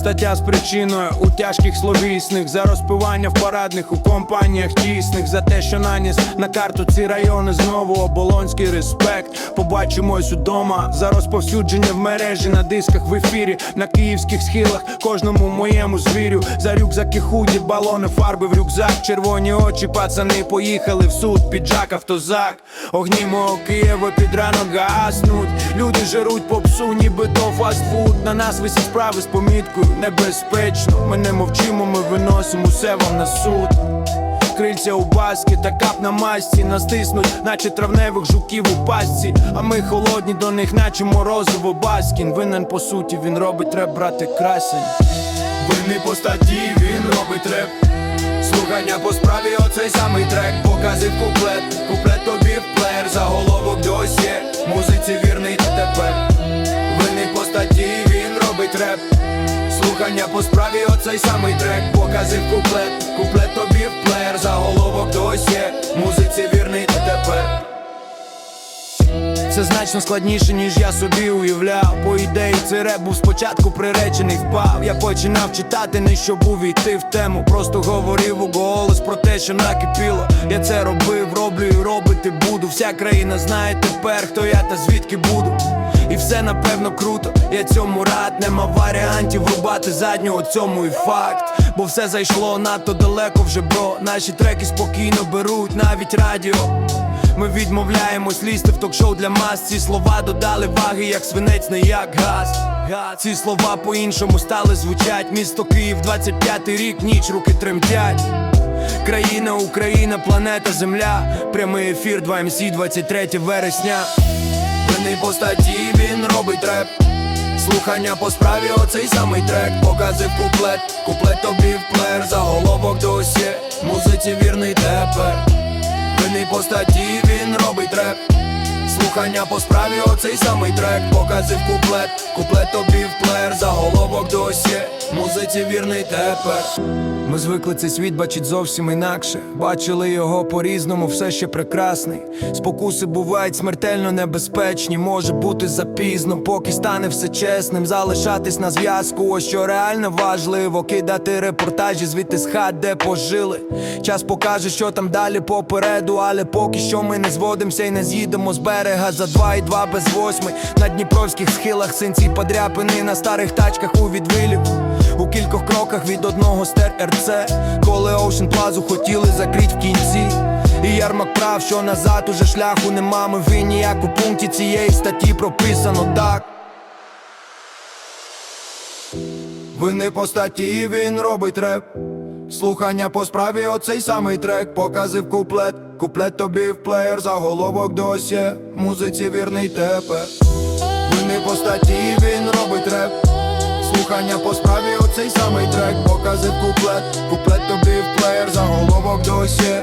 Стаття з причиною у тяжких словісних за розпивання в парадних у компаніях тісних, за те, що наніс на карту ці райони знову оболонський респект. Побачимось удома за розповсюдження в мережі на дисках в ефірі, на київських схилах, кожному моєму звірю. За рюкзаки худі, балони, фарби в рюкзак, червоні очі, пацани поїхали в суд, піджак, автозак. Огні мого Києва під ранок гаснуть. Люди жеруть попсу, ніби то фастфуд. На нас висять справи з поміткою небезпечно. Ми не мовчимо, ми виносимо усе вам на суд. Крильця у баски та кап на масці. Нас тиснуть, наче травневих жуків у пастці. А ми холодні до них, наче морозиво баскін Винен по суті, він робить треп, брати красень. Винний по статті, він робить реп. Слухання по справі, оцей самий трек. Показив куплет, куплет тобі в плеєр. Заголовок досі, музиці вірний тепер. Винний по статті, він робить реп Слухання по справі, оцей самий трек Показив куплет, куплет тобі в плеєр Заголовок досі, музиці вірний тепер це значно складніше, ніж я собі уявляв. По ідеї, цей реп був спочатку приречений впав. Я починав читати, не щоб увійти в тему. Просто говорив у голос про те, що накипіло. Я це робив, роблю і робити буду. Вся країна знає тепер, хто я та звідки буду. І все напевно круто, я цьому рад, нема варіантів рубати заднього цьому і факт. Бо все зайшло надто далеко вже, бро. Наші треки спокійно беруть, навіть радіо. Ми відмовляємось лізти в ток-шоу для мас. Ці слова додали ваги, як свинець, не як газ. Ці слова по-іншому стали звучать. Місто Київ, 25-й рік, ніч, руки тремтять. Країна, Україна, планета, Земля. Прямий ефір, 2 МС, 23 вересня. Винний по статті, він робить реп. Слухання по справі, оцей самий трек. Показив куплет, куплет тобі в плеєр Заголовок досі, музиці вірний тепер. Винний по статті, Слухання по справі, оцей самий трек. Показив куплет, куплет тобі в плеєр Заголовок досі, музиці вірний тепер. Ми звикли цей світ бачить зовсім інакше. Бачили його по-різному, все ще прекрасний. Спокуси бувають смертельно небезпечні. Може бути запізно, поки стане все чесним. Залишатись на зв'язку, ось що реально важливо. Кидати репортажі звідти з хат, де пожили. Час покаже, що там далі попереду Але поки що ми не зводимося і не з'їдемо з берега За два і два без восьми. На дніпровських схилах синці подряпини На старих тачках у відвилів У кількох кроках від одного стер РЦ. Коли Ocean Плазу хотіли закрить в кінці. І ярмак прав, що назад уже шляху нема. Ми винні, як у пункті цієї статті прописано так. Вини по статті, він робить реп. Слухання по справі, оцей самий трек. Показив куплет, куплет тобі в плеєр Заголовок досі, музиці вірний тепер. Не по статті, він робить реп. Слухання по справі, оцей самий трек. Показив куплет, куплет тобі в плеєр Заголовок досі,